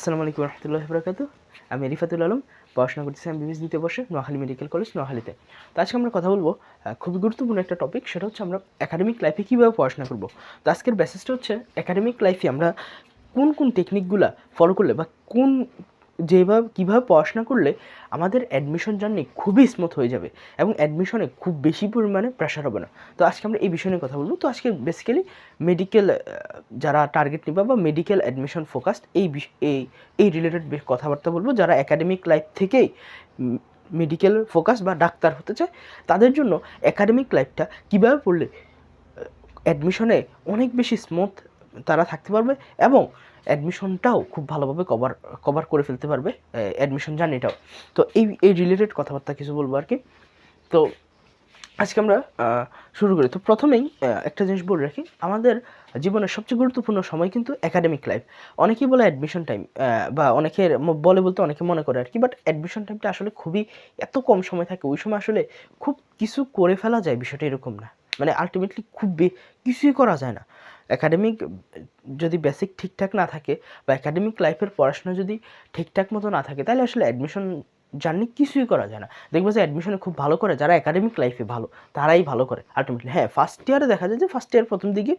আসসালামু আলাইকুম রহমতুল্লাহ বরাকাতু আমি রিফাতুল আলম, পড়াশোনা করতেছি আমি বিবিএস দ্বিতীয় বর্ষে নোয়াখালী মেডিকেল কলেজ, নোয়াখালীতে। তো আজকে আমরা কথা বলব খুবই গুরুত্বপূর্ণ একটা টপিক সেটা হচ্ছে আমরা একাডেমিক লাইফে কীভাবে পড়াশোনা করব। তো আজকের বেসিসটা হচ্ছে একাডেমিক লাইফে আমরা কোন কোন টেকনিকগুলো ফলো করলে বা কোন যেভাবে, কীভাবে পড়াশোনা করলে আমাদের অ্যাডমিশন জার্নি খুবই স্মুথ হয়ে যাবে এবং অ্যাডমিশনে খুব বেশি পরিমাণে প্রেশার হবে না। তো আজকে আমরা এই বিষয় নিয়ে কথা বলব। তো আজকে বেসিক্যালি মেডিকেল যারা টার্গেট নিবা বা মেডিকেল অ্যাডমিশন ফোকাসড এই এই এই রিলেটেড কথাবার্তা বলব। যারা একাডেমিক লাইফ থেকেই মেডিকেল ফোকাস বা ডাক্তার হতে চায়, তাদের জন্য একাডেমিক লাইফটা কীভাবে পড়লে অ্যাডমিশনে অনেক বেশি স্মুথ তারা থাকতে পারবে এবং অ্যাডমিশনটাও খুব ভালোভাবে কভার কভার করে ফেলতে পারবে অ্যাডমিশন জার্নিটাও তো এই এই রিলেটেড কথাবার্তা কিছু বলব আর কি। তো আজকে আমরা শুরু করি। তো প্রথমেই একটা জিনিস বলে রাখি, আমাদের জীবনের সবচেয়ে গুরুত্বপূর্ণ সময় কিন্তু একাডেমিক লাইফ অনেকেই বলে অ্যাডমিশন টাইম বা অনেকের বলে বলতে অনেকে মনে করে আর কি বাট অ্যাডমিশন টাইমটা আসলে খুবই এত কম সময় থাকে। ওই সময় আসলে খুব কিছু করে ফেলা যায় বিষয়টা এরকম না। মানে আলটিমেটলি খুব কিছুই করা যায় না। একাডেমিক যদি বেসিক ঠিকঠাক না থাকে বা একাডেমিক লাইফের পড়াশোনা যদি ঠিকঠাক মতো না থাকে, তাহলে আসলে অ্যাডমিশন জার্নি কিছুই করা যায় না। দেখব যে অ্যাডমিশনে খুব ভালো করে যারা একাডেমিক লাইফে ভালো, তারাই ভালো করে। আলটিমেটলি হ্যাঁ ফার্স্ট ইয়ারে দেখা যায় যে ফার্স্ট ইয়ার প্রথম দিকে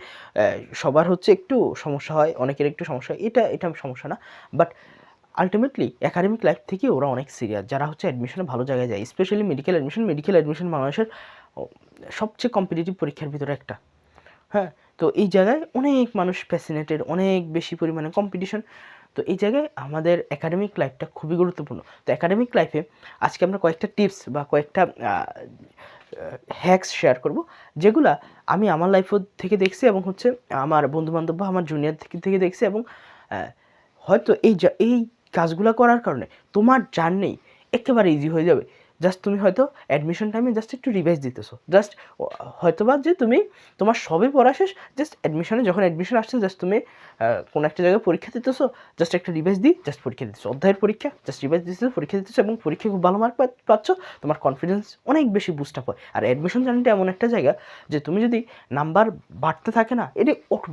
সবার হচ্ছে একটু সমস্যা হয়, অনেকের একটু সমস্যা হয়, এটা এটা সমস্যা না। বাট আলটিমেটলি একাডেমিক লাইফ থেকে ওরা অনেক সিরিয়াস যারা হচ্ছে অ্যাডমিশনে ভালো জায়গায় যায় specially medical admission medical admission বাংলাদেশের সবচেয়ে কম্পিটিটিভ পরীক্ষার ভিতরে একটা। হ্যাঁ তো এই জায়গায় অনেক মানুষ ফ্যাসিনেটেড অনেক বেশি পরিমাণে কম্পিটিশন তো এই জায়গায় আমাদের একাডেমিক লাইফটা খুবই গুরুত্বপূর্ণ। তো একাডেমিক লাইফে আজকে আমরা কয়েকটা টিপস বা কয়েকটা হ্যাক্স শেয়ার করব, যেগুলা আমি আমার লাইফ থেকে দেখছি এবং হচ্ছে আমার বন্ধুবান্ধব বা আমার জুনিয়র থেকে থেকে দেখছি এবং হয়তো এই এই কাজগুলো করার কারণে তোমার জার্নি একেবারে ইজি হয়ে যাবে। জাস্ট তুমি হয়তো অ্যাডমিশন টাইমে জাস্ট একটু রিভাইজ দিতেছো। জাস্ট হয়তো বা যে তুমি, তোমার সবে পড়া শেষ জাস্ট অ্যাডমিশনে যখন অ্যাডমিশন আসছে জাস্ট তুমি কোনো একটা জায়গায় পরীক্ষা দিতেছো জাস্ট একটা রিভাইজ দিই জাস্ট পরীক্ষা দিতেছো। অধ্যায়ের পরীক্ষা জাস্ট রিভাইজ দিতেছো, পরীক্ষা দিতেছো এবং পরীক্ষায় খুব ভালো মার্ক পাচ্ছ, তোমার কনফিডেন্স অনেক বেশি বুস্ট আপ হয়। আর অ্যাডমিশন জার্নিটা এমন একটা জায়গা যে তুমি যদি নাম্বার বাড়তে থাকে না, এটি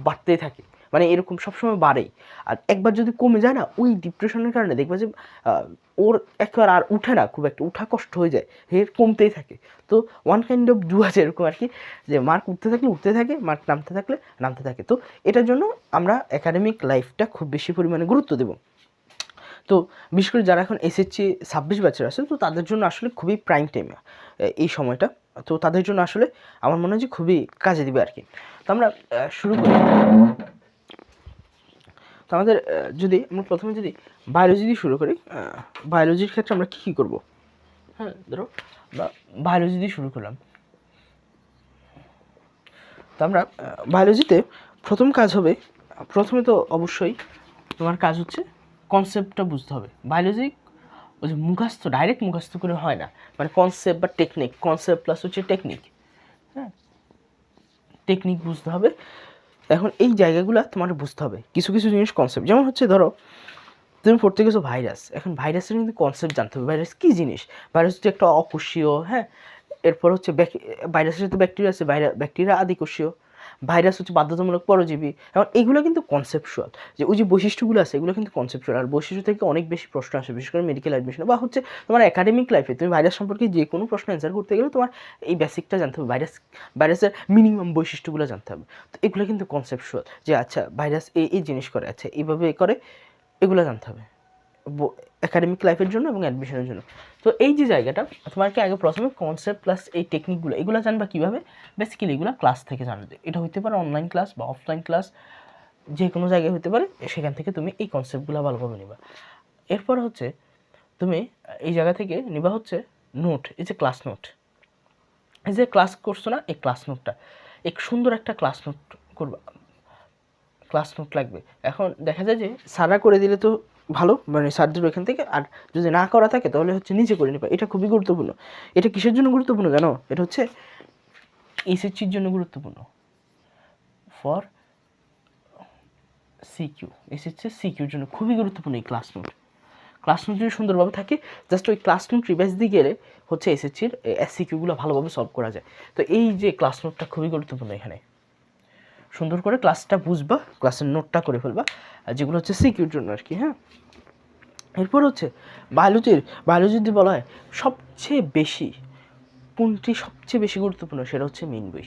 বাড়তেই থাকে। মানে এরকম সবসময় বাড়েই আর একবার যদি কমে যায় না, ওই ডিপ্রেশনের কারণে দেখবে যে ওর একবার আর উঠে না, খুব একটা উঠা কষ্ট হয়ে যায় এর কমতেই থাকে। তো ওয়ান কাইন্ড অফ ডু আছে এরকম আর কি, যে মার্ক উঠতে থাকলে উঠতে থাকে মার্ক নামতে থাকলে নামতে থাকে। তো এটার জন্য আমরা একাডেমিক লাইফটা খুব বেশি পরিমাণে গুরুত্ব দেবো। তো বিশেষ করে যারা এখন এসএসসি ছাব্বিশ ব্যাচের আছে, তো তাদের জন্য আসলে খুবই প্রাইম টাইম এই সময়টা। তো তাদের জন্য আসলে আমার মনে হয় যে খুবই কাজে দিবে আর কি। তো আমরা শুরু করি। তো আমাদের যদি আমরা প্রথমে যদি বায়োলজি দিয়ে শুরু করি বায়োলজির ক্ষেত্রে আমরা কী কী করব? হ্যাঁ ধরো, বা বায়োলজি দিয়ে শুরু করলাম। তো আমরা বায়োলজিতে প্রথম কাজ হবে, প্রথমে তো অবশ্যই তোমার কাজ হচ্ছে কনসেপ্টটা বুঝতে হবে। বায়োলজি ওই যে মুখাস্ত ডাইরেক্ট মুখাস্ত করে হয় না। মানে কনসেপ্ট বা টেকনিক কনসেপ্ট প্লাস হচ্ছে টেকনিক হ্যাঁ টেকনিক বুঝতে হবে। এখন এই জায়গাগুলো তোমার বুঝতে হবে। কিছু কিছু জিনিস কনসেপ্ট যেমন হচ্ছে ধরো, তুমি পড়তে গেছো ভাইরাস এখন ভাইরাসের কিন্তু কনসেপ্ট জানতে হবে। ভাইরাস কী জিনিস? ভাইরাস হচ্ছে একটা অকোষীয় হ্যাঁ? এরপর হচ্ছে ভাইরাসের সাথে ব্যাকটেরিয়া আছে। Virus bacteria আদিকোষীয়। ভাইরাস হচ্ছে বাধ্যতামূলক পরজীবী। এখন এগুলো কিন্তু কনসেপচুয়াল যে ওই যে বৈশিষ্ট্যগুলো আছে, এগুলো কিন্তু কনসেপচুয়াল আর বৈশিষ্ট্য থেকে অনেক বেশি প্রশ্ন আসে, বিশেষ করে মেডিকেল অ্যাডমিশন বা হচ্ছে তোমার একাডেমিক লাইফে তুমি ভাইরাস সম্পর্কে যে কোনো প্রশ্ন অ্যান্সার করতে গেলে তোমার এই বেসিকটা জানতে হবে। ভাইরাস ভাইরাসের মিনিমাম বৈশিষ্ট্যগুলো জানতে হবে। তো এগুলো কিন্তু কনসেপচুয়াল যে আচ্ছা ভাইরাস এই এই জিনিস করে আচ্ছা এইভাবে করে, এগুলো জানতে হবে। একাডেমিক লাইফের জন্য এবং অ্যাডমিশনের জন্য। তো এই যে জায়গাটা, তোমাকে আগে প্রথমে কনসেপ্ট প্লাস এই টেকনিকগুলো এগুলো জানবা কীভাবে? বেসিক্যালি এগুলো ক্লাস থেকে জানবে। এটা হতে পারে অনলাইন ক্লাস বা অফলাইন ক্লাস যে কোনো জায়গায় হতে পারে, সেখান থেকে তুমি এই কনসেপ্টগুলো ভালোভাবে নিবা। এরপর হচ্ছে, তুমি এই জায়গা থেকে নিবা হচ্ছে নোট এই যে ক্লাস নোট এই যে ক্লাস করছ না, এই ক্লাস নোটটা এক সুন্দর একটা ক্লাস নোট করবা। ক্লাস নোট লাগবে। এখন দেখা যায় যে, সারা করে দিলে তো ভালো মানে স্যারদের এখান থেকে। আর যদি না করা থাকে, তাহলে হচ্ছে নিজে করে নিবা। এটা খুবই গুরুত্বপূর্ণ। এটা কিসের জন্য গুরুত্বপূর্ণ জানো? এটা হচ্ছে এসএসসির জন্য গুরুত্বপূর্ণ। ফর সিকিউ এসএসসি সিকিউর জন্য খুবই গুরুত্বপূর্ণ এই ক্লাস নোট ক্লাস নোট যদি সুন্দরভাবে থাকে জাস্ট ওই ক্লাস নোট রিভাইজ দিয়ে গেলে হচ্ছে এসএসসির এসসিকিউগুলো ভালোভাবে সলভ করা যায়। তো এই যে ক্লাস নোটটা খুবই গুরুত্বপূর্ণ এখানে। সুন্দর করে ক্লাসটা বুঝবা ক্লাসের নোটটা করে ফেলবা, আর যেগুলো হচ্ছে সিকিউর জন্য আর কি হ্যাঁ? এরপর হচ্ছে বায়োলজির বায়োলজি যদি বলা হয়, সবচেয়ে বেশি কোনটি সবচেয়ে বেশি গুরুত্বপূর্ণ সেটা হচ্ছে মেন বই।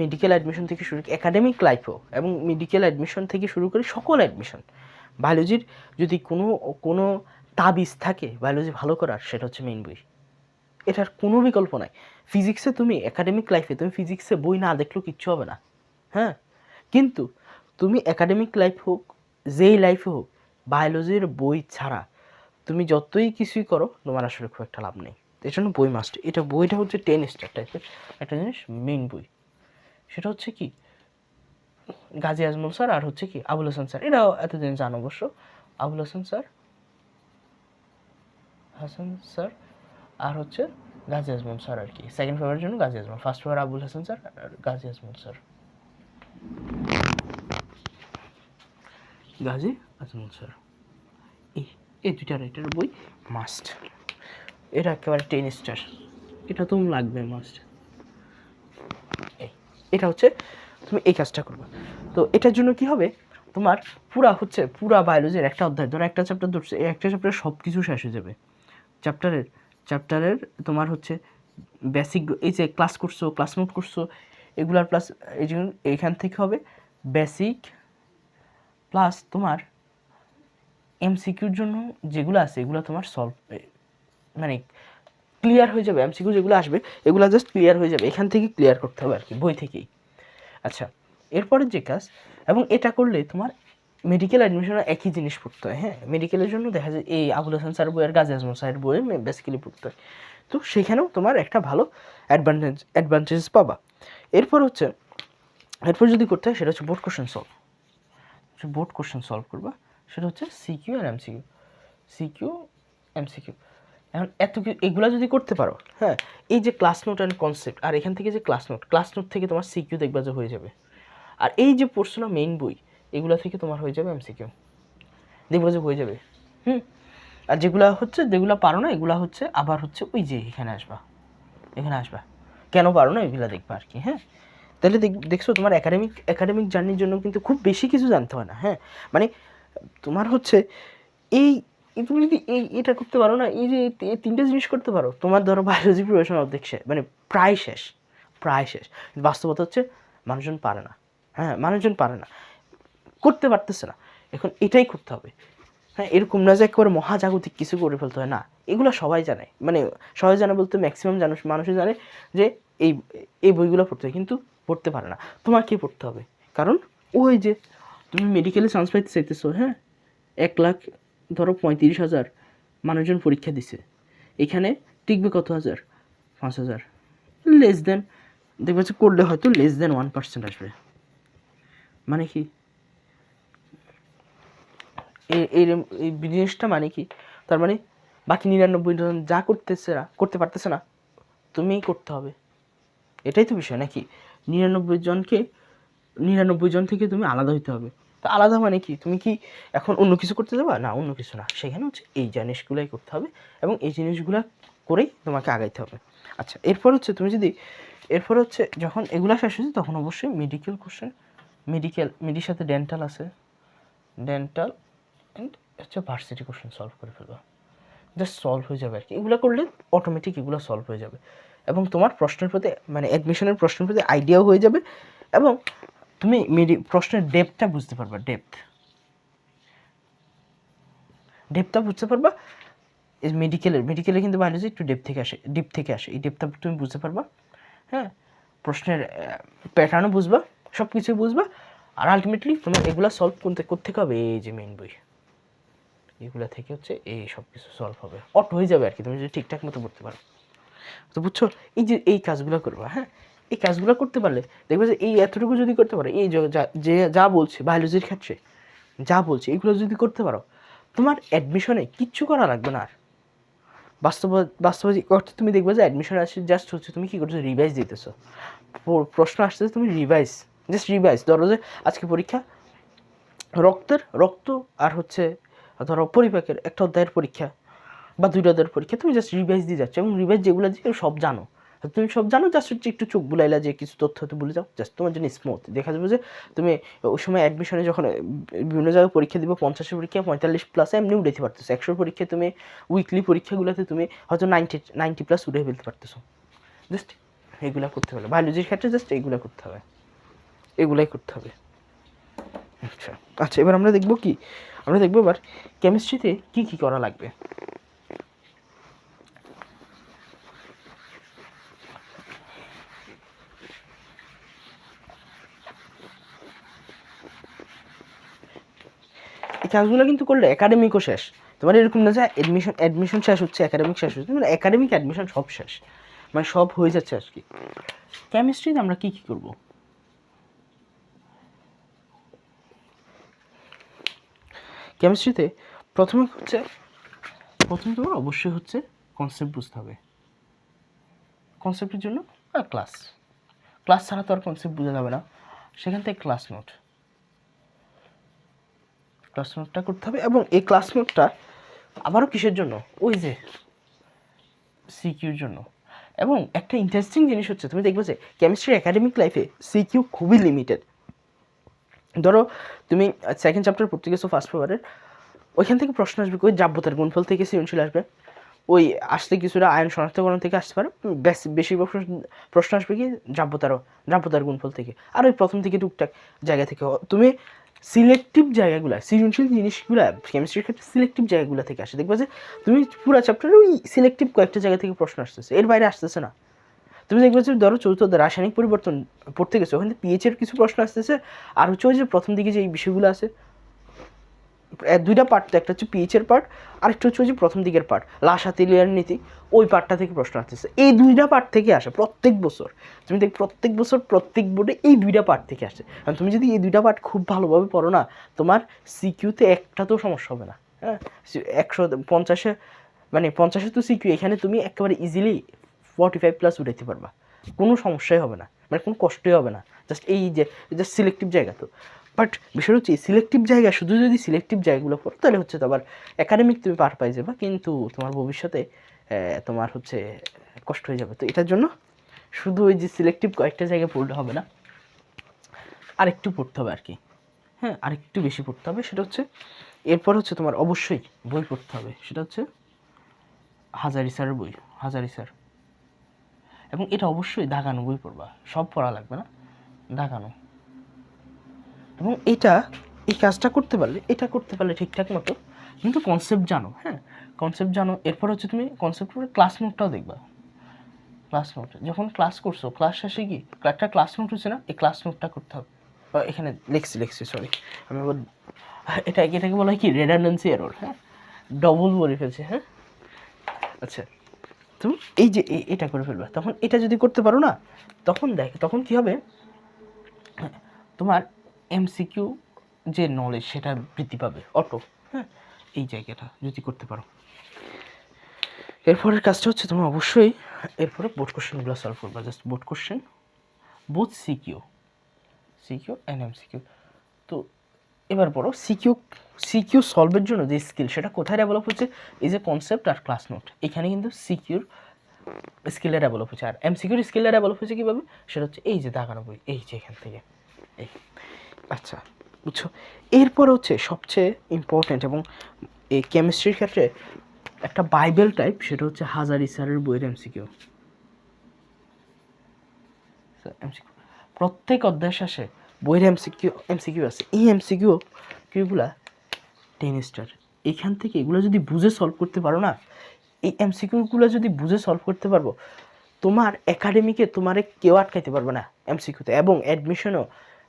মেডিকেল অ্যাডমিশন থেকে শুরু একাডেমিক লাইফও এবং মেডিকেল অ্যাডমিশন থেকে শুরু করে সকল অ্যাডমিশন বায়োলজির যদি কোনো কোনো তাবিজ থাকে বায়োলজি ভালো করার, সেটা হচ্ছে মেন বই। এটার কোনো বিকল্প নাই। ফিজিক্সে তুমি একাডেমিক লাইফে তুমি ফিজিক্সে বই না দেখলেও কিচ্ছু হবে না। হ্যাঁ? কিন্তু তুমি একাডেমিক লাইফ হোক, যেই লাইফে হোক বায়োলজির বই ছাড়া তুমি যতই কিছুই করো, তোমার আসলে খুব একটা লাভ নেই। এই জন্য বই মাস্ট এটা বইটা হচ্ছে টেন স্টার টাইপের একটা জিনিস মেইন বই। সেটা হচ্ছে কি? গাজী আজমল স্যার আর হচ্ছে কি? আবুল হাসান স্যার। এটাও এতদিন জানো অবশ্য। আবুল হাসান স্যার হাসান স্যার আর হচ্ছে গাজী আজমল স্যার আর কি। সেকেন্ড ফেভারের জন্য Gazi Azmal first favour Abul Hasan sir আর গাজী আজমল স্যার। গাজী, আজমল স্যার, এই এই দুইটা রাইটার বই মাস্ট এটা একেবারে টেন স্টার এটা তো লাগবে মাস্ট এটা হচ্ছে তুমি এই কাজটা করবে। তো এটার জন্য কি হবে? তোমার পুরা হচ্ছে, পুরা বায়োলজির একটা অধ্যায়, ধরো একটা চ্যাপ্টার ধরছে, এই একটা চ্যাপ্টারে সব কিছু শেষ হয়ে যাবে। চ্যাপ্টারের চ্যাপ্টারের তোমার হচ্ছে বেসিক এই যে ক্লাস করছ ক্লাস নোট করছ এগুলার প্লাস এই এইখান থেকে হবে বেসিক প্লাস তোমার এমসিকিউর জন্য যেগুলো আছে, এগুলো তোমার সলভ মানে ক্লিয়ার হয়ে যাবে। এমসিকিউ যেগুলো আসবে, এগুলো জাস্ট ক্লিয়ার হয়ে যাবে। এখান থেকে ক্লিয়ার করতে হবে আর কি বই থেকেই। আচ্ছা এরপরের যে কাজ, এবং এটা করলে তোমার মেডিকেল অ্যাডমিশনে একই জিনিস পড়তে হয় হ্যাঁ? মেডিকেলের জন্য দেখা যায়, এই আবুল হাসান স্যার বইয়ের, গাজী আজমল স্যারের বইয়ে বেসিক্যালি পড়তে হয়। তো সেখানেও তোমার একটা ভালো অ্যাডভান্টেজ অ্যাডভান্টেজ পাবা। এরপর হচ্ছে, এরপর যদি করতে হয়, সেটা হচ্ছে board question solve board question solve করবা, সেটা হচ্ছে সিকিউ আর এমসিকিউ সিকিউ এমসিকিউ এখন এত এগুলা যদি করতে পারো হ্যাঁ এই যে ক্লাস নোট অ্যান্ড কনসেপ্ট আর এখান থেকে যে ক্লাস নোট ক্লাস নোট থেকে তোমার সিকিউ দেখবা যে হয়ে যাবে। আর এই যে পড়ছো না মেইন বই, এগুলো থেকে তোমার হয়ে যাবে এমসিকিউ দেখবা যে হয়ে যাবে, হুম? আর যেগুলা হচ্ছে, যেগুলো পারো না, এগুলো হচ্ছে আবার হচ্ছে ওই যে এখানে আসবা। এখানে আসবা। কেন পারো না এগুলা দেখবা আর কি হ্যাঁ? তাহলে দেখ- দেখছ তোমার একাডেমিক একাডেমিক জার্নির জন্য কিন্তু খুব বেশি কিছু জানতে হয় না হ্যাঁ? মানে তোমার হচ্ছে এই তুমি যদি এই, এটা করতে পারো না, এই যে এই তিনটে জিনিস করতে পারো, তোমার ধরো বায়োলজি প্রিপারেশন অর্ধেক শেষ মানে প্রায় শেষ প্রায় শেষ। বাস্তবতা হচ্ছে মানুষজন পারে না হ্যাঁ? মানুষজন পারে না, করতে পারতেছে না। এখন এটাই করতে হবে। হ্যাঁ এরকম না যে একেবারে মহাজাগতিক কিছু করে ফেলতে হয়। না, এগুলো সবাই জানে। মানে সবাই জানে বলতে ম্যাক্সিমাম মানুষ মানুষই জানে যে এই এই বইগুলো পড়তে হয়, কিন্তু পড়তে পারে না। তোমাকে পড়তে হবে? কারণ ওই যে তুমি মেডিকেলে চান্স পাইতে চাইতেছো হ্যাঁ এক লাখ, ধরো পঁয়ত্রিশ হাজার মানুষজন পরীক্ষা দিছে। এখানে টিকবে কত হাজার? পাঁচ হাজার। লেস দেন দেখবে করলে হয়তো লেস দেন ওয়ান পার্সেন্ট আসবে। মানে কি? এই এই এই জিনিসটা মানে কি? তার মানে বাকি নিরানব্বই জন যা করতেছে না, করতে পারতেছে না, তুমিই করতে হবে। এটাই তো বিষয়, নাকি? নিরানব্বই জনকে, নিরানব্বই জন থেকে তুমি আলাদা হইতে হবে। তো আলাদা মানে কি? তুমি কি এখন অন্য কিছু করতে যাবা? না, অন্য কিছু না। সেখানে হচ্ছে এই জিনিসগুলাই করতে হবে এবং এই জিনিসগুলা করেই তোমাকে আগাইতে হবে। আচ্ছা এরপর হচ্ছে তুমি যদি, এরপর হচ্ছে যখন এগুলা শেষ হয়েছে, তখন অবশ্যই মেডিকেল কোশ্চেন মেডিকেল মেডির সাথে ডেন্টাল আছে। ডেন্টাল অ্যান্ড হচ্ছে ভার্সিটি কোশ্চেন সলভ করে ফেলবা। জাস্ট সলভ হয়ে যাবে আর কি এগুলো করলে অটোমেটিক এগুলো সলভ হয়ে যাবে। এবং তোমার প্রশ্নের প্রতি মানে অ্যাডমিশনের প্রশ্নের প্রতি আইডিয়াও হয়ে যাবে। এবং তুমি মেডি প্রশ্নের ডেপথটা বুঝতে পারবা ডেপথ ডেপথটা বুঝতে পারবা মেডিকেলের মেডিকেলে কিন্তু বায়োলজি একটু ডেপ থেকে আসে ডিপ থেকে আসে। এই ডেপথটা তুমি বুঝতে পারবা হ্যাঁ? প্রশ্নের প্যাটার্নও বুঝবা সব কিছুই বুঝবা। আর আলটিমেটলি তোমার এগুলা সলভ করতে করতে হবে, এই যে মেইন বই। এগুলা থেকে হচ্ছে এই সব কিছু সলভ হবে। অটো হয়ে যাবে আর কি তুমি যদি ঠিকঠাক মতো পড়তে পারো। তো বুঝছ, এই যে এই কাজগুলো করবা হ্যাঁ? এই কাজগুলো করতে পারলে দেখবে যে এই এতটুকু যদি করতে পারো, এই যে- যা- বলছে বায়োলজির ক্ষেত্রে, যা বলছে, এগুলো যদি করতে পারো, তোমার অ্যাডমিশনে কিচ্ছু করা লাগবে না আর। বাস্তব বাস্তবিক অর্থে তুমি দেখবে যে অ্যাডমিশন আসছে জাস্ট হচ্ছে তুমি কী করছ রিভাইজ দিতেছো। প্রশ্ন আসতেছে তুমি রিভাইজ জাস্ট রিভাইজ ধরো যে আজকে পরীক্ষা, রক্তের, রক্ত আর হচ্ছে ধরো পরিপাকের একটা অধ্যায়ের পরীক্ষা বা দুইটা অধ্যায়ের পরীক্ষা, তুমি জাস্ট রিভাইজ দিয়ে যাচ্ছ এবং রিভাইজ যেগুলো দিয়ে সব জানো। তুমি সব জানো জাস্ট হচ্ছে একটু চোখ বুলাইলা যে কিছু তথ্য হতে ভুলে যাও জাস্ট তোমার জন্য স্মুথ দেখা যাবে যে তুমি ওই সময় অ্যাডমিশনে যখন বিভিন্ন জায়গায় পরীক্ষা দিব, পঞ্চাশের পরীক্ষা পঁয়তাল্লিশ প্লাস এমনি উঠাইতে পারতেছো। একশোর পরীক্ষায় তুমি উইকলি পরীক্ষাগুলোতে তুমি হয়তো নাইনটি নাইনটি প্লাস উঠে ফেলতে পারতেছো। জাস্ট এগুলা করতে হবে। বায়োলজির ক্ষেত্রে জাস্ট এগুলো করতে হবে। এগুলাই করতে হবে। আচ্ছা আচ্ছা এবার আমরা দেখব কি আমরা দেখব এবার কেমিস্ট্রিতে কি কি করা লাগবে। এই কাজগুলো কিন্তু করলে একাডেমিকও শেষ। তোমার এরকম না যে অ্যাডমিশন অ্যাডমিশন শেষ হচ্ছে একাডেমিক শেষ হচ্ছে। মানে একাডেমিক অ্যাডমিশন সব শেষ। মানে সব হয়ে যাচ্ছে আর কি কেমিস্ট্রিতে আমরা কি কি করব? কেমিস্ট্রিতে প্রথমে হচ্ছে, প্রথমে তোমার অবশ্যই হচ্ছে কনসেপ্ট বুঝতে হবে। কনসেপ্টের জন্য ক্লাস ক্লাস ছাড়া তো আর কনসেপ্ট বোঝা যাবে না। সেখান থেকে ক্লাস নোট ক্লাস নোটটা করতে হবে এবং এই ক্লাস নোটটা আবারও কিসের জন্য? ওই যে সিকিউর জন্য। এবং একটা ইন্টারেস্টিং জিনিস হচ্ছে, তুমি দেখবে যে কেমিস্ট্রি একাডেমিক লাইফে সিকিউ খুবই লিমিটেড ধরো, তুমি সেকেন্ড চ্যাপ্টার পড়তে গেছো ফার্স্ট পেপারের ওইখান থেকে প্রশ্ন আসবে, ওই যাব্যতার গুণফল থেকে সৃজনশীল আসবে। ওই আসতে কিছুটা আয়ন শনাক্তকরণ থেকে আসতে পারে। বেশ বেশি প্রশ্ন- আসবে কি যাব্যতারও যাব্যতার গুণফল থেকে। আর ওই প্রথম থেকে টুকটাক জায়গা থেকে তুমি সিলেক্টিভ জায়গাগুলো, সৃজনশীল জিনিসগুলো কেমিস্ট্রির ক্ষেত্রে সিলেক্টিভ জায়গাগুলো থেকে আসে। দেখবে যে, তুমি পুরো চ্যাপ্টারে ওই সিলেক্টিভ কয়েকটা জায়গা থেকে প্রশ্ন আসতেছে, এর বাইরে আসতেছে না। তুমি দেখবে যে ধরো চতুর্থ রাসায়নিক পরিবর্তন পড়তে গেছো, ওখানে পিএইচ এর কিছু প্রশ্ন আসতেছে, আর হচ্ছে ওই যে প্রথম দিকে যে এই বিষয়গুলো আছে দুইটা পার্ট তো, একটা হচ্ছে পিএইচের পার্ট আর একটা হচ্ছে যে প্রথম দিকের পার্ট লাসাতিলিয়ার নীতি ওই পার্টটা থেকে প্রশ্ন আসতেছে। এই দুইটা পার্ট থেকে আসে প্রত্যেক বছর, তুমি দেখ প্রত্যেক বছর প্রত্যেক বোর্ডে এই দুইটা পার্ট থেকে আসে। কারণ তুমি যদি এই দুইটা পার্ট খুব ভালোভাবে পড়ো না, তোমার সিকিউতে একটা তো সমস্যা হবে না হ্যাঁ? একশো পঞ্চাশে মানে পঞ্চাশে তো সিকিউ এখানে তুমি একেবারে ইজিলি ফর্টি ফাইভ প্লাস উঠাইতে পারবা। কোনো সমস্যাই হবে না। মানে কোনো কষ্টই হবে না। জাস্ট এই যে জাস্ট সিলেক্টিভ জায়গা তো। বাট বিষয় হচ্ছে সিলেক্টিভ জায়গা, শুধু যদি সিলেক্টিভ জায়গাগুলো পড়ো তাহলে হচ্ছে তো আবার একাডেমিক তুমি পার পাই যাবে, কিন্তু তোমার ভবিষ্যতে তোমার হচ্ছে কষ্ট হয়ে যাবে। তো এটার জন্য শুধু ওই যে সিলেক্টিভ কয়েকটা জায়গায় পড়লে হবে না। আরেকটু পড়তে হবে আর কি হ্যাঁ আরেকটু বেশি পড়তে হবে। সেটা হচ্ছে, এরপর হচ্ছে তোমার অবশ্যই বই পড়তে হবে। সেটা হচ্ছে হাজারি স্যারের বই। হাজারি স্যার। এবং এটা অবশ্যই দাগানো বই পড়বা। সব পড়া লাগবে না, দাগানো। এবং এটা, এই কাজটা করতে পারলে, এটা করতে পারলে ঠিকঠাক মতো, কিন্তু কনসেপ্ট জানো হ্যাঁ? কনসেপ্ট জানো, এরপর হচ্ছে তুমি কনসেপ্ট করে ক্লাস নোটটাও দেখবা। ক্লাস নোট যখন ক্লাস করছ ক্লাস শেষে কি, একটা ক্লাস নোট হচ্ছে না, এই ক্লাস নোটটা করতে হবে। এখানে লিখছি লিখছি সরি আমি আবার, এটা এটাকে বলা হয় কি রেডান্ডেন্সি এরর হ্যাঁ? ডবল বলে ফেলছে হ্যাঁ? আচ্ছা। তুমি এই যে এটা করে ফেলবে। তখন এটা যদি করতে পারো না, তখন দেখ, তখন কি হবে? তোমার এমসিকিউ যে নলেজ সেটা বৃদ্ধি পাবে। অটো হ্যাঁ? এই জায়গাটা যদি করতে পারো। এরপরের কাজটা হচ্ছে তোমার অবশ্যই এরপরে বোর্ড কোশ্চেনগুলো সলভ করবা। Just board question both CQ CQ and MCQ তো এবার বড় সিকিউ সিকিউ সলভের জন্য যে স্কিল সেটা কোথায় ডেভেলপ হচ্ছে? এই যে কনসেপ্ট আর ক্লাস নোট এখানে কিন্তু সিকিউর স্কিলে ডেভেলপ হচ্ছে। আর এম সিকিউর স্কিলটা ডেভেলপ হচ্ছে কীভাবে? সেটা হচ্ছে এই যে দাগানো বই এই যে এখান থেকে। এই। আচ্ছা বুঝছ? এরপর হচ্ছে সবচেয়ে ইম্পর্ট্যান্ট এবং এই কেমিস্ট্রির ক্ষেত্রে একটা বাইবেল টাইপ সেটা হচ্ছে হাজারি স্যারের বইয়ের এমসিকিউ এমসিকিউ প্রত্যেক অধ্যায় শেষে বইয়ের এমসিকিউ এমসিকিউ আছে। এই এমসিকিউ কিউগুলা টেন স্টার এখান থেকে এগুলো যদি বুঝে সলভ করতে পারো না, এই এমসিকিউগুলো যদি বুঝে সলভ করতে পারব, তোমার একাডেমিকে তোমারে কেউ আটকাইতে পারবে না এমসিকিউতে এবং অ্যাডমিশনও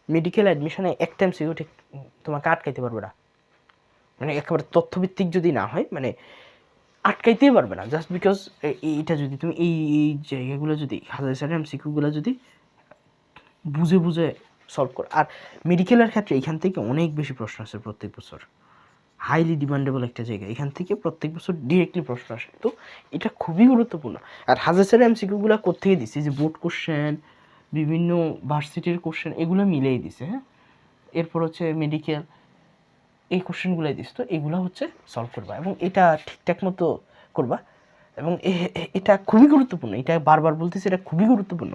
মেডিকেল অ্যাডমিশনে একটা এমসিকিউ ঠিক তোমাকে আটকাইতে পারবে না। মানে একেবারে তথ্যভিত্তিক যদি না হয় মানে আটকাইতেই পারবে না। জাস্ট বিকজ এইটা যদি তুমি এই এই জায়গাগুলো যদি, হাজার হাজার এমসিকিউগুলো যদি বুঝে বুঝে সলভ করো। আর মেডিকেলের ক্ষেত্রে এখান থেকে অনেক বেশি প্রশ্ন আসে প্রত্যেক বছর। হাইলি ডিমান্ডেবল একটা জায়গা। এখান থেকে প্রত্যেক বছর ডিরেক্টলি প্রশ্ন আসে। তো এটা খুবই গুরুত্বপূর্ণ। আর হাজার হাজার এমসিকিউগুলো কোথেকে দিচ্ছে যে বোর্ড কোশ্চেন বিভিন্ন ভার্সিটির কোশ্চেন এগুলো মিলেই দিছে হ্যাঁ? এরপর হচ্ছে মেডিকেল এই কোশ্চেনগুলোই দিস তো এগুলো হচ্ছে সলভ করবা এবং এটা ঠিকঠাক মতো করবা। এবং এটা খুবই গুরুত্বপূর্ণ। এটা বারবার বলতেছি, এটা খুবই গুরুত্বপূর্ণ।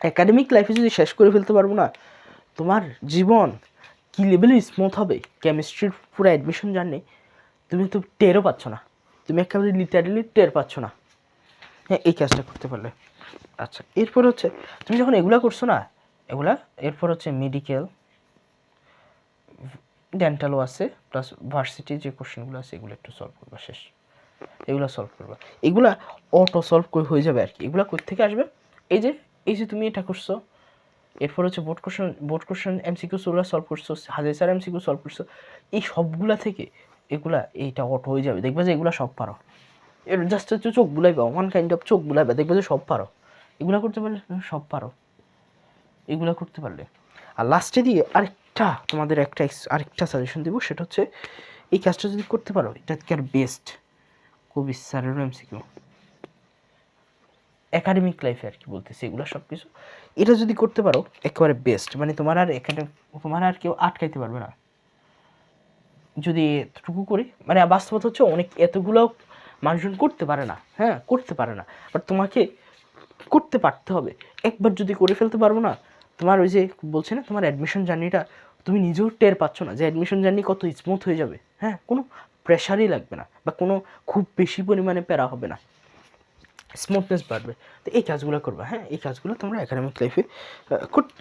একাডেমিক লাইফে যদি শেষ করে ফেলতে পারব না, তোমার জীবন কী লেভেলে স্মুথ হবে? কেমিস্ট্রির পুরো অ্যাডমিশন জার্নি তুমি তো টেরও পাচ্ছ না। তুমি একেবারে লিটারেলি টের পাচ্ছ না। হ্যাঁ এই কাজটা করতে পারলে। আচ্ছা এরপর হচ্ছে, তুমি যখন এগুলা করছ না, এগুলা, এরপর হচ্ছে মেডিকেল ডেন্টালও আছে প্লাস ভার্সিটি যে কোশ্চেনগুলো আছে, এগুলো একটু সলভ করবা, শেষ। এগুলো সলভ করবা। এগুলা অটো সলভ হয়ে যাবে আর কি? এগুলা থেকে আসবে? এই যে এই যে তুমি এটা করছ, এরপর হচ্ছে board question board question MCQ ওগুলো সলভ করছ, হাজার স্যার এমসিকিউ সলভ করছ, এই সবগুলা থেকে এগুলা এইটা অটো হয়ে যাবে। দেখবে যে এগুলা সব পারো। এর জাস্ট হচ্ছে চোখ বুলাইবা ওয়ান কাইন্ড অফ চোখ বুলাইবে, দেখবে যে সব পারো। এগুলা করতে পারলে সব পারো। এগুলা করতে পারলে। আর লাস্টে দিয়ে আরেকটা, তোমাদের একটা আরেকটা সাজেশন দিব, সেটা হচ্ছে এই কাজটা যদি করতে পারো এটা কি আর বেস্ট কবি স্যারেরও এমসিকিউ একাডেমিক লাইফে আর কি বলতেছি, এগুলো সব কিছু এটা যদি করতে পারো, একেবারে বেস্ট মানে তোমার আর এখানে, তোমার আর কেউ আটকাইতে পারবে না। যদি এতটুকু করি মানে বাস্তবতা হচ্ছে অনেক, এতগুলো মানুষজন করতে পারে না। হ্যাঁ করতে পারে না। বাট তোমাকে করতে পারতে হবে। একবার যদি করে ফেলতে পারব না, তোমার ওই যে বলছে না, তোমার অ্যাডমিশন জার্নিটা তুমি নিজেও টের পাচ্ছ না যে অ্যাডমিশন জার্নি কত স্মুথ হয়ে যাবে। হ্যাঁ কোনো প্রেশারই লাগবে না বা কোনো খুব বেশি পরিমাণে প্যারা হবে না। স্মুথনেস বাড়বে। তো এই কাজগুলো করবা হ্যাঁ? এই কাজগুলো তোমরা একাডেমিক লাইফে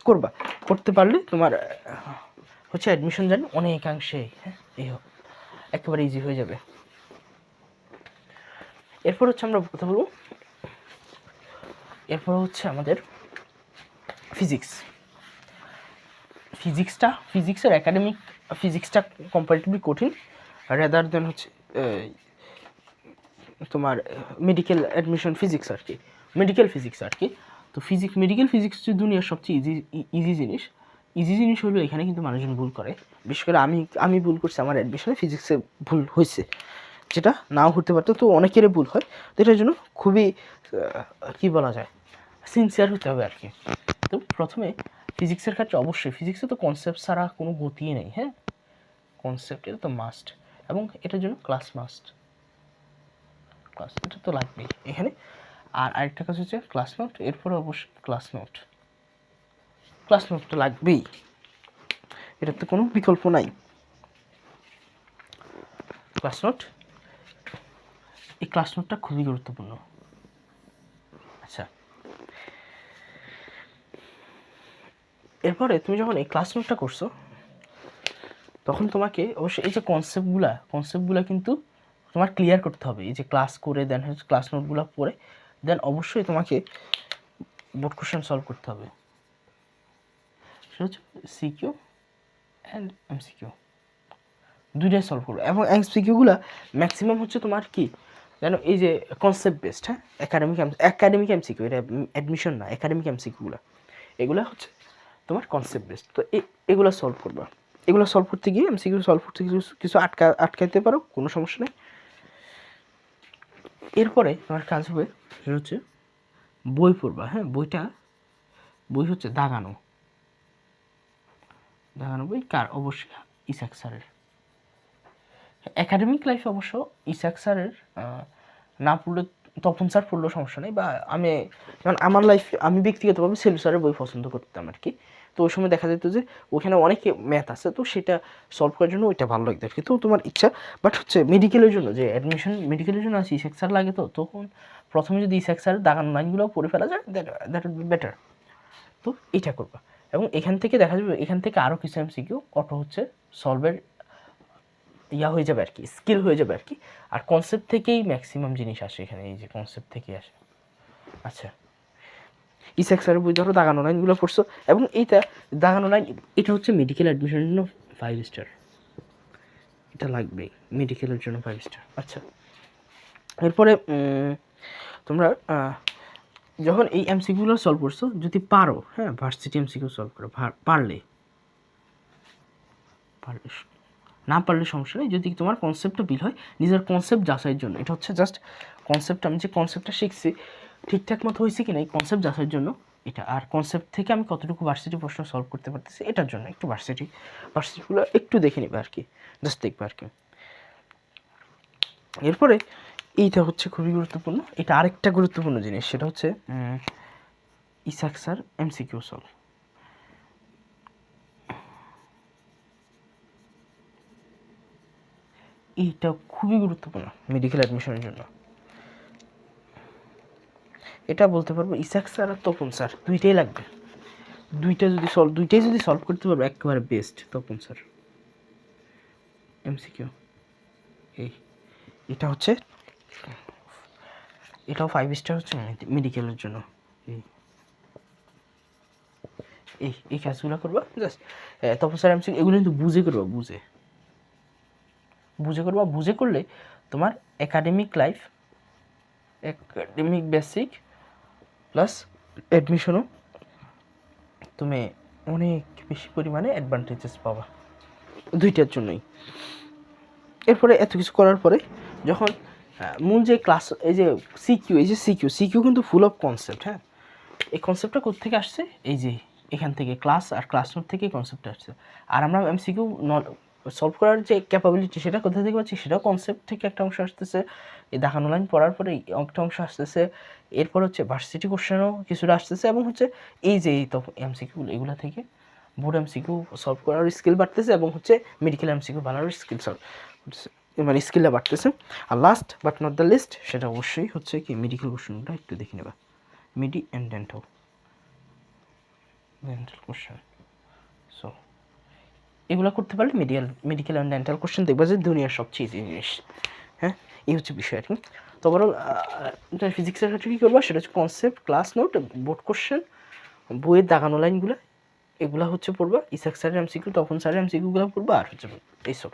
করবা। করতে পারলে তোমার হচ্ছে অ্যাডমিশন জানি অনেকাংশে হ্যাঁ? এই হোক, একেবারে ইজি হয়ে যাবে। এরপর হচ্ছে আমরা কথা বলব, এরপর হচ্ছে আমাদের ফিজিক্স ফিজিক্সটা ফিজিক্সের একাডেমিক ফিজিক্সটা কম্পারেটিভলি কঠিন রেদার দেন হচ্ছে তোমার মেডিকেল অ্যাডমিশন ফিজিক্স আর কি। মেডিকেল ফিজিক্স আর কি। তো ফিজিক্স মেডিকেল ফিজিক্স হচ্ছে দুনিয়ার সবচেয়ে ইজি ইজি জিনিস। ইজি জিনিস হলো এখানে কিন্তু মানুষজন ভুল করে। বিশেষ করে আমি আমি ভুল করছি, আমার অ্যাডমিশনে ফিজিক্সে ভুল হয়েছে। যেটা নাও হতে পারতো, তো অনেকেরই ভুল হয়। তো এটার জন্য খুবই কী বলা যায় সিনসিয়ার হতে হবে আর কি। তো প্রথমে ফিজিক্সের ক্ষেত্রে অবশ্যই ফিজিক্সে তো কনসেপ্ট ছাড়া কোনো গতিই নেই হ্যাঁ? কনসেপ্ট এটা তো মাস্ট এবং এটার জন্য ক্লাস মাস্ট ক্লাস এটা তো লাগবেই এখানে। আর আরেকটা কাজ হচ্ছে ক্লাস নোট এরপরে অবশ্যই ক্লাস নোট ক্লাস নোট তো লাগবেই। এটার তো কোনো বিকল্প নাই। ক্লাস নোট এই ক্লাস নোটটা খুবই গুরুত্বপূর্ণ। আচ্ছা। এরপরে তুমি যখন এই ক্লাস নোটটা করছ, তখন তোমাকে অবশ্যই এই যে কনসেপ্টগুলা কনসেপ্টগুলা কিন্তু তোমার ক্লিয়ার করতে হবে। এই যে ক্লাস করে দেন হচ্ছে ক্লাস নোটগুলো পড়ে দেন অবশ্যই তোমাকে বোর্ড কোশ্চেন সলভ করতে হবে। সেটা হচ্ছে সিকিউ অ্যান্ড এমসিকিউ দুইটাই সলভ করবে। এবং এমসিকিউগুলো ম্যাক্সিমাম হচ্ছে তোমার কি? জানো এই যে কনসেপ্ট বেসড হ্যাঁ? একাডেমিক একাডেমিক এমসিকিউ এটা অ্যাডমিশন না একাডেমিক এমসিকিউগুলো এগুলো হচ্ছে তোমার কনসেপ্ট বেসড তো এগুলো সলভ করবা। এগুলো সলভ করতে গিয়ে এমসিকিউ সলভ করতে কিছু- কিছু আটকা আটকাইতে পারো, কোনো সমস্যা নেই। এরপরে তোমার কাজ হবে সেটা হচ্ছে বই পড়বা হ্যাঁ? বইটা, বই হচ্ছে দাগানো। দাগানো বই কার? অবশ্যই ইসাক স্যারের। একাডেমিক লাইফে অবশ্য ইসাক স্যারের না পড়লে তপন স্যার পড়লেও সমস্যা নেই বা আমি, যেমন আমার লাইফ আমি ব্যক্তিগতভাবে সেলু স্যারের বই পছন্দ করতাম আর কি। তো ওই সময় দেখা যেত যে ওখানে অনেক ম্যাথ আছে, তো সেটা সলভ করার জন্য ওইটা ভালো লাগতো আর কি তো তোমার ইচ্ছা বাট হচ্ছে মেডিকেলের জন্য যে অ্যাডমিশন মেডিকেলের জন্য আছে ইসেক লাগে তো, তখন প্রথমে যদি ইসেক স্যার দাগান লাইনগুলো পড়ে ফেলা যায় that that would be better তো এইটা করবা। এবং এখান থেকে দেখা যাবে, এখান থেকে আরও কিছু এম এমসিকিউ অটো হচ্ছে সলভের ইয়া হয়ে যাবে আর কি স্কিল হয়ে যাবে আর কি আর কনসেপ্ট থেকেই ম্যাক্সিমাম জিনিস আসে এখানে, এই যে কনসেপ্ট থেকেই আসে। আচ্ছা। ইসেক স্যারের বই ধরো দাগানো লাইনগুলো পড়ছো। এবং এইটা দাগানো লাইন এটা হচ্ছে মেডিকেল অ্যাডমিশনের জন্য ফাইভ স্টার এটা লাগবেই মেডিকেলের জন্য ফাইভ স্টার আচ্ছা। এরপরে তোমরা যখন এই এমসিকিউগুলো সলভ করছ, যদি পারো হ্যাঁ ভার্সিটি এমসিকিউ সলভ করো পারলে। পারলে না পারলে সমস্যা নেই, যদি তোমার কনসেপ্টটা বিল হয়, নিজের কনসেপ্ট যাচাইয়ের জন্য। এটা হচ্ছে জাস্ট কনসেপ্ট আমি যে কনসেপ্টটা শিখছি ঠিকঠাক মতো হয়েছে কি না এই কনসেপ্ট যাচাইয়ের জন্য, এটা আর কনসেপ্ট থেকে আমি কতটুকু ভার্সিটি প্রশ্ন সলভ করতে পারতেছি, এটার জন্য একটু ভার্সিটি ভার্সিটিগুলো একটু দেখে নিবে আর কি জাস্ট দেখবে আর কি। এরপরে এইটা হচ্ছে খুবই গুরুত্বপূর্ণ, এটা আরেকটা গুরুত্বপূর্ণ জিনিস, সেটা হচ্ছে ইসাক স্যার এমসিকিউ সলভ এইটা খুবই গুরুত্বপূর্ণ মেডিকেল অ্যাডমিশনের জন্য। এটা বলতে পারব, ইসাক স্যার আর তপন স্যার, দুইটাই লাগবে। দুইটা যদি সলভ দুইটাই যদি সলভ করতে পারব, একেবারে বেস্ট তপন স্যার। এমসিকিউ এই, এটা হচ্ছে, এটাও ফাইভ স্টার হচ্ছে মেডিকেলের জন্য। এই। এই এই কাজগুলো করবা জাস্ট তপন স্যার এমসি এগুলো কিন্তু বুঝে করবা, বুঝে। বুঝে করবা, বুঝে করলে তোমার academic life academic basic plus অ্যাডমিশনও তুমি অনেক বেশি পরিমাণে অ্যাডভান্টেজেস পাবা। দুইটার জন্যই। এরপরে এত কিছু করার পরে যখন আহ, মূল যে ক্লাস এই যে সিকিউ এই যে সিকিউ সিকিউ কিন্তু ফুল অফ কনসেপ্ট হ্যাঁ? এই কনসেপ্টটা কোথেকে আসছে? এই যে এখান থেকে ক্লাস আর ক্লাস নোট থেকে কনসেপ্টটা আসছে। আর আমরা এমসিকিউ সলভ করার যে ক্যাপাবিলিটি সেটা কোথা থেকে পাচ্ছি সেটাও কনসেপ্ট থেকে একটা অংশ আসতেছে। এই দেখানো লাইন পড়ার পরে একটা অংশ আসতেছে। এরপর হচ্ছে ভার্সিটি কোশ্চেনও কিছুটা আসতেছে এবং হচ্ছে এই যে এই তো এমসিকিউ এগুলো থেকে বোর্ড এমসিকিউ সলভ করার স্কিল বাড়তেছে এবং হচ্ছে মেডিকেল এমসিকিউ বানানোর স্কিল সলভ মানে স্কিলটা বাড়তেছে। আর last but not the least সেটা অবশ্যই হচ্ছে কি মেডিকেল কোশ্চেনটা একটু দেখে নেবা। মিডি অ্যান্ড ডেন্টাল ডেন্টাল কোশ্চেন এগুলো করতে পারলে medical medical and dental question দেখবা যে দুনিয়ার সবচেয়ে জিনিস। হ্যাঁ? এই হচ্ছে বিষয় আর কি। তো ওভারঅল ফিজিক্সের ক্ষেত্রে কী করবা? সেটা হচ্ছে concept class note board question বইয়ের দাগানো লাইনগুলো এগুলা হচ্ছে পড়বা। ইসাক স্যারের এমসিকিউ তখন স্যারের এমসিকিউগুলো পড়বা, আর হচ্ছে এইসব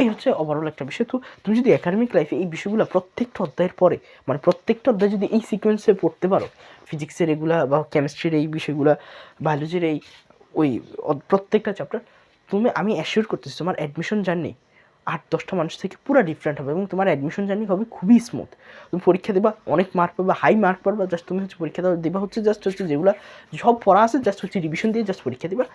এই হচ্ছে ওভারঅল একটা বিষয়। তো তুমি যদি একাডেমিক লাইফে এই বিষয়গুলো প্রত্যেকটা অধ্যায়ের পরে মানে প্রত্যেকটা অধ্যায় যদি এই সিকোয়েন্সে পড়তে পারো ফিজিক্সের এগুলা বা কেমিস্ট্রির এই বিষয়গুলো বায়োলজির এই ওই প্রত্যেকটা চ্যাপ্টার তুমি, আমি অ্যাসিওর করতেছি, তোমার অ্যাডমিশন জার্নি আট, দশটা মানুষ থেকে পুরো ডিফারেন্ট হবে এবং তোমার অ্যাডমিশন জার্নি হবে খুবই স্মুথ তুমি পরীক্ষা দেবা, অনেক মার্ক পাবা হাই মার্ক পাবা জাস্ট তুমি হচ্ছে পরীক্ষা দেওয়া, দেবা হচ্ছে জাস্ট হচ্ছে যেগুলো সব পড়া আছে জাস্ট হচ্ছে রিভিশন দিয়ে জাস্ট পরীক্ষা দিবা।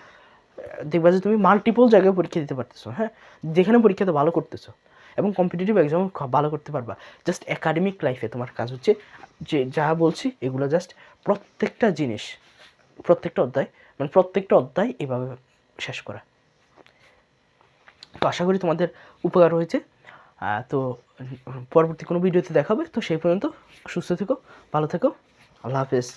দেখবা যে তুমি মাল্টিপল জায়গায় পরীক্ষা দিতে পারতেছো হ্যাঁ? যেখানে পরীক্ষাতে ভালো করতেছো এবং কম্পিটিটিভ এক্সাম ভালো করতে পারবা। জাস্ট একাডেমিক লাইফে তোমার কাজ হচ্ছে, যে যা বলছি এগুলো জাস্ট প্রত্যেকটা জিনিস, প্রত্যেকটা অধ্যায় মানে প্রত্যেকটা অধ্যায় এভাবে শেষ করা। তো আশা করি তোমাদের উপকার হয়েছে। তো পরবর্তী কোনো ভিডিওতে দেখাবে। তো সেই পর্যন্ত সুস্থ থেকো, ভালো থেকো। আল্লাহ হাফেজ।